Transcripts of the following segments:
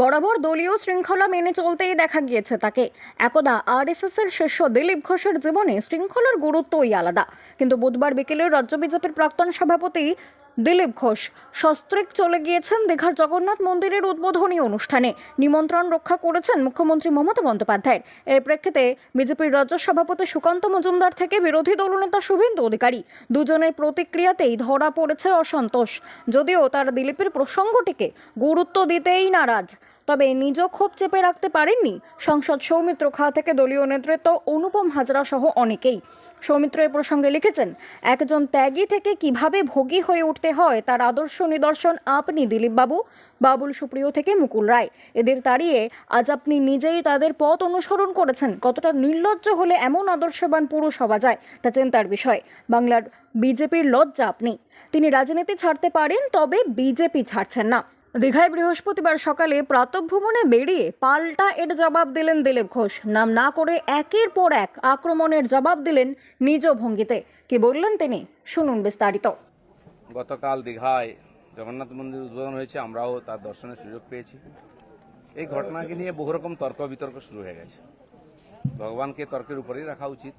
বরাবর দলীয় শৃঙ্খলা মেনে চলতেই দেখা গিয়েছে তাকে। একদা আরএসএস এর শীর্ষ দিলীপ ঘোষের জীবনে শৃঙ্খলার গুরুত্বই আলাদা। কিন্তু বুধবার বিকেলে রাজ্য বিজেপির প্রাক্তন সভাপতি দিলীপ ঘোষ সস্ত্রিক চলে গিয়েছেন দীঘার জগন্নাথ মন্দিরের উদ্বোধনী অনুষ্ঠানে। নিমন্ত্রণ রক্ষা করেছেন মুখ্যমন্ত্রী মমতা বন্দ্যোপাধ্যায়ের এর প্রেক্ষিতে বিজেপির রাজ্য সভাপতি সুকান্ত মজুমদার থেকে বিরোধী দলনেতা শুভেন্দু অধিকারী। দুজনের প্রতিক্রিয়াতেই ধরা পড়েছে অসন্তোষ। যদিও তার দিলীপের প্রসঙ্গটিকে গুরুত্ব দিতেই নারাজ। তবে নিজ ক্ষোভ চেপে রাখতে পারেননি সংসদ সৌমিত্র খা থেকে দলীয় নেতৃত্ব অনুপম হাজরা সহ অনেকেই। সৌমিত্র এ প্রসঙ্গে লিখেছেন, একজন ত্যাগী থেকে কীভাবে ভোগী হয়ে উঠতে হয় তার আদর্শ নিদর্শন আপনি দিলীপ বাবু, বাবুল সুপ্রিয় থেকে মুকুল রায়। এদের তাড়িয়ে আজ আপনি নিজেই তাদের পথ অনুসরণ করেছেন। কতটা নির্লজ্জ হলে এমন আদর্শবান পুরুষ হওয়া যায় তা চিন্তার বিষয়। বাংলার বিজেপির লজ্জা আপনি। তিনি রাজনীতি ছাড়তে পারেন তবে বিজেপি ছাড়ছেন না। দীঘায় বৃহস্পতিবার সকালে প্রাতভ্রমণে বেরিয়ে পাল্টা এর জবাব দিলেন দিলীপ ঘোষ। নাম না করে একের পর এক আক্রমণের জবাব দিলেন নিজ ভঙ্গিতে। কি বললেন তিনি? শুনুন বিস্তারিত। গতকাল দীঘায় জগন্নাথ মন্দির উদ্বোধন হয়েছে, আমরাও তার দর্শনের সুযোগ পেয়েছি। এই ঘটনাকে নিয়ে বহু রকম তর্ক বিতর্ক শুরু হয়ে গেছে। ভগবানকে তর্কের উপরেই রাখা উচিত।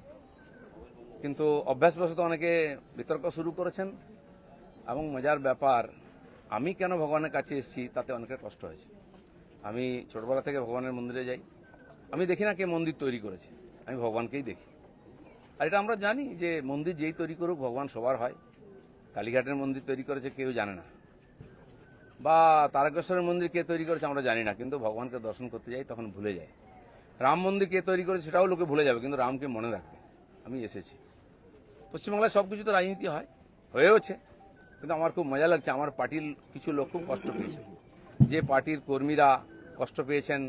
কিন্তু অভ্যাসবশত অনেকে বিতর্ক শুরু করেছেন এবং মজার ব্যাপার আমি কেন ভগবানের কাছে এসেছি তাতে অনেকটা কষ্ট হয়েছে। আমি ছোটবেলা থেকে ভগবানের মন্দিরে যাই। আমি দেখি না কে মন্দির তৈরি করেছে। আমি ভগবানকেই দেখি। আর এটা আমরা জানি যে মন্দির যেই তৈরি করুক, ভগবান সবার হয়। কালীঘাটের মন্দির তৈরি করেছে কেউ জানে না। বা তারকেশ্বরের মন্দির কে তৈরি করেছে আমরা জানি না, কিন্তু ভগবানকে দর্শন করতে যাই, তখন ভুলে যায় রাম মন্দির কে তৈরি করেছে সেটাও লোকে ভুলে যাবে, কিন্তু রামকে মনে রাখবে। আমি এসেছি। পশ্চিমবাংলায় সব কিছু তো রাজনীতি হয়, হয়েওছে। কিন্তু আমার খুব মজা লাগছে। আমার পার্টির কিছু লোক খুব কষ্ট পেয়েছেন যে পার্টির কর্মীরা কষ্ট পেয়েছেন,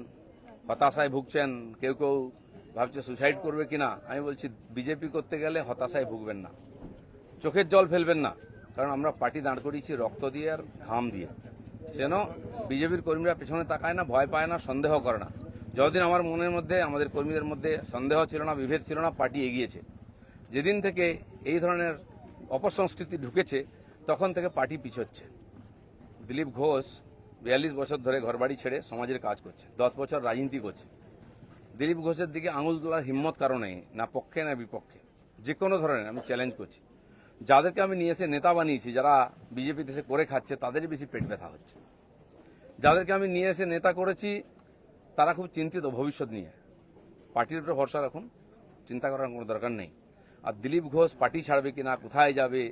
হতাশায় ভুগছেন, কেউ কেউ ভাবছে সুসাইড করবে কিনা, আমি বলছি বিজেপি করতে গেলে হতাশায় ভুগবেন না। চোখের জল ফেলবেন না, কারণ আমরা পার্টি দাঁড় করিয়েছি রক্ত দিয়ে আর ঘাম দিয়ে। যেন বিজেপির কর্মীরা পেছনে তাকায় না, ভয় পায় না, সন্দেহ করে না। যতদিন আমার মনের মধ্যে, আমাদের কর্মীদের মধ্যে সন্দেহ ছিল না, বিভেদ ছিল না, পার্টি এগিয়েছে। যেদিন থেকে এই ধরনের অপসংস্কৃতি ঢুকেছে তখন থেকে পার্টি পিছোচ্ছে। দিলীপ ঘোষ বিয়াল্লিশ বছর ধরে ঘরবাড়ি ছেড়ে সমাজের কাজ করছে, দশ বছর রাজনীতি করছে। দিলীপ ঘোষের দিকে আঙুল তোলার হিম্মত কারণে না পক্ষে, না বিপক্ষে। যে কোনো ধরনের আমি চ্যালেঞ্জ করছি। যাদেরকে আমি নিয়ে এসে নেতা বানিয়েছি, যারা বিজেপি দেশে করে খাচ্ছে, তাদেরই বেশি পেট ব্যথা হচ্ছে। যাদেরকে আমি নিয়ে এসে নেতা করেছি, তারা খুব চিন্তিত ভবিষ্যৎ নিয়ে। পার্টির উপরে ভরসা রাখুন, চিন্তা করার কোনো দরকার নেই। আর দিলীপ ঘোষ পার্টি ছাড়বে কিনা, কোথায় যাবে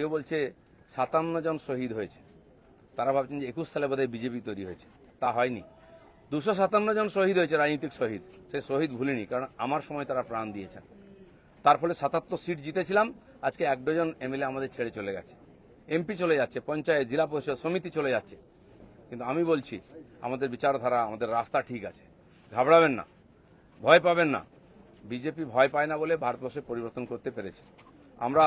কেউ বলছে সাতান্ন জন শহীদ হয়েছে। তারা ভাবছেন যে একুশ সালে বোধহয় বিজেপি তৈরি হয়েছে। তা হয়নি। দুশো সাতান্ন জন শহীদ হয়েছে, রাজনৈতিক শহীদ। সে শহীদ ভুলিনি, কারণ আমার সময় তারা প্রাণ দিয়েছেন। তার ফলে সাতাত্তর সিট জিতেছিলাম, আজকে এক ডজন এমএলএ আমাদের ছেড়ে চলে গেছে। এমপি চলে যাচ্ছে, পঞ্চায়েত, জেলা পরিষদ, সমিতি চলে যাচ্ছে। কিন্তু আমি বলছি, আমাদের বিচারধারা, আমাদের রাস্তা ঠিক আছে। ঘাবড়াবেন না, ভয় পাবেন না। বিজেপি ভয় পায় না বলে ভারতবর্ষে পরিবর্তন করতে পেরেছে। আমরা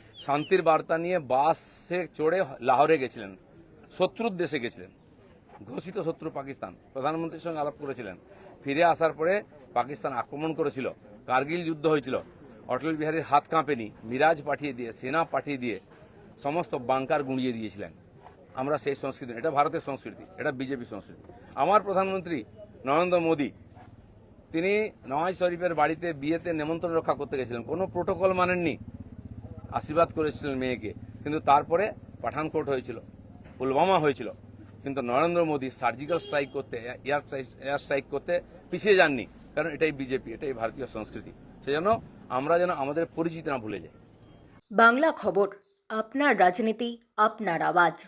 শান্তির বার্তা নিয়ে বাসে চড়ে লাহোরে গেছিলেন, শত্রুর দেশে গেছিলেন, ঘোষিত শত্রু পাকিস্তান। প্রধানমন্ত্রীর সঙ্গে আলাপ করেছিলেন। ফিরে আসার পরে পাকিস্তান আক্রমণ করেছিল, কার্গিল যুদ্ধ হয়েছিল। অটল বিহারীর হাত কাঁপেনি, মিরাজ পাঠিয়ে দিয়ে, সেনা পাঠিয়ে দিয়ে সমস্ত বাংকার গুঁড়িয়ে দিয়েছিলেন। আমরা সেই সংস্কৃতি, এটা ভারতের সংস্কৃতি, এটা বিজেপি সংস্কৃতি। আমার প্রধানমন্ত্রী নরেন্দ্র মোদী, তিনি নওয়াজ শরীফের বাড়িতে বিয়েতে নেমন্ত্রণ রক্ষা করতে গেছিলেন। কোনো প্রোটোকল মানেননি। আশীর্বাদ করেছিলেন মেয়েকে। কিন্তু তারপরে পাঠানকোট হয়েছিল, পুলওয়ামা হয়েছিল। কিন্তু নরেন্দ্র মোদী সার্জিক্যাল স্ট্রাইক করতে, এয়ার এয়ার স্ট্রাইক করতে পিছিয়ে যাননি। কারণ এটাই বিজেপি, এটাই ভারতীয় সংস্কৃতি। সেজন্য আমরা যেন আমাদের পরিচিতি না ভুলে যাই। বাংলা খবর, আপনার রাজনীতি, আপনার আওয়াজ।